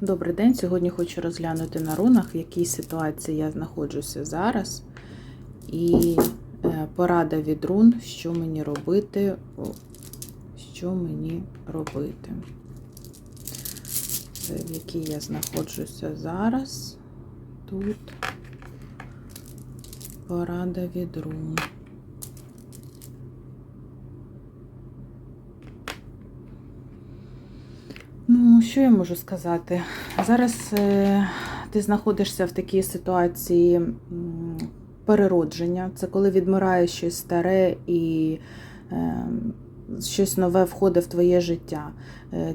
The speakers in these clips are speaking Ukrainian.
Добрий день. Сьогодні хочу розглянути на рунах, в якій ситуації я знаходжуся зараз. І е, порада від рун, що мені робити, що мені робити. В якій я знаходжуся зараз. Тут порада від рун. Ну, що я можу сказати? Зараз е, ти знаходишся в такій ситуації переродження. Це коли відмирає щось старе і е, щось нове входить в твоє життя.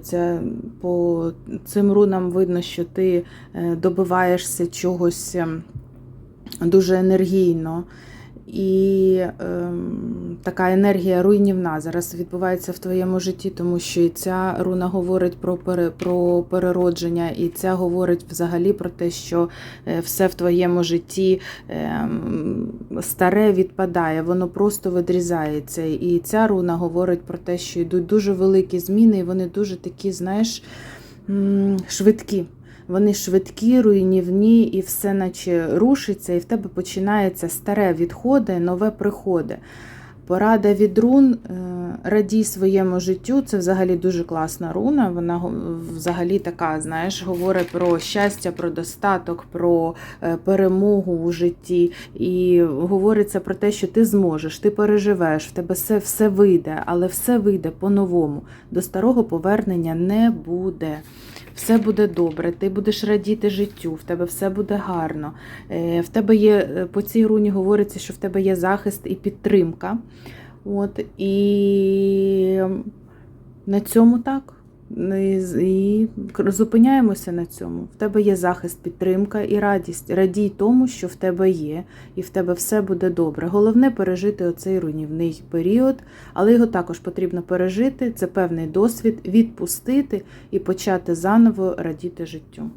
Це, по цим рунам видно, що ти е, добиваєшся чогось ем, дуже енергійно. І ем, така енергія руйнівна зараз відбувається в твоєму житті, тому що і ця руна говорить про, пере, про переродження, і ця говорить взагалі про те, що е, все в твоєму житті ем, старе відпадає, воно просто відрізається. І ця руна говорить про те, що йдуть дуже великі зміни, і вони дуже такі, знаєш, швидкі. Вони швидкі, руйнівні, і все наче рушиться, і в тебе починається старе відходи, нове приходи. Порада від рун е, радій своєму життю. Це взагалі дуже класна руна. Вона взагалі така, знаєш, говорить про щастя, про достаток, про е, перемогу у житті. І говориться про те, що ти зможеш, ти переживеш, в тебе все, все вийде, але все вийде по-новому. До старого повернення не буде. Все буде добре, ти будеш радіти життю, в тебе все буде гарно. Е, В тебе є е, по цій руні говориться, що в тебе є захист і підтримка. От, і на цьому так. І зупиняємося на цьому. В тебе є захист, підтримка і радість. Радій тому, що в тебе є, і в тебе все буде добре. Головне пережити оцей руйнівний період, але його також потрібно пережити. Це певний досвід, відпустити і почати заново радіти життю.